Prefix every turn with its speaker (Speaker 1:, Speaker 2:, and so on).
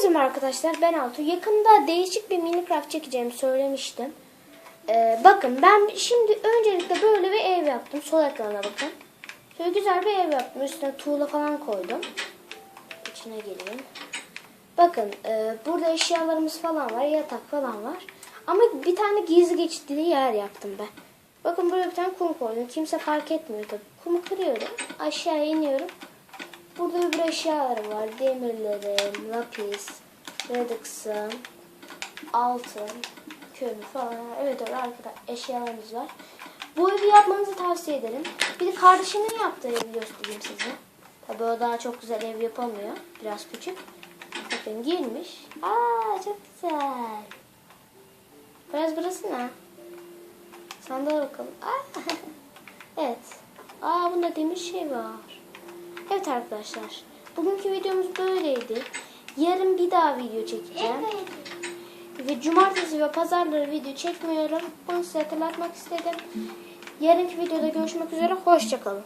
Speaker 1: Merhaba arkadaşlar ben Altu. Yakında değişik bir Minecraft çekeceğimi söylemiştim. Ee, bakın ben şimdi öncelikle böyle bir ev yaptım. Sol ekrana bakın. Şöyle güzel bir ev yaptım. Üstüne tuğla falan koydum. İçine geleyim. Bakın e, burada eşyalarımız falan var. Yatak falan var. Ama bir tane gizli geçitli yer yaptım ben. Bakın buraya bir tane kum koydum. Kimse fark etmiyor tabii. Kumu kırıyorum. Aşağıya iniyorum. Burada bir eşyalarım var. Demirlerim, lapis, redixim, altın, kömür falan. Evet öyle arkada eşyalarımız var. Bu evi yapmanızı tavsiye ederim. Bir de kardeşimin yaptığı evi göstereyim size. Tabii o daha çok güzel ev yapamıyor. Biraz küçük. Bakın girmiş. Aa çok güzel. Biraz burası ne? Sandal bakalım. Aa, evet. Aa bunda demir şey var. Evet arkadaşlar. Bugünkü videomuz böyleydi. Yarın bir daha video çekeceğim. Ve cumartesi ve pazarları video çekmiyorum. Bunu size hatırlatmak istedim. Yarınki videoda görüşmek üzere. Hoşçakalın.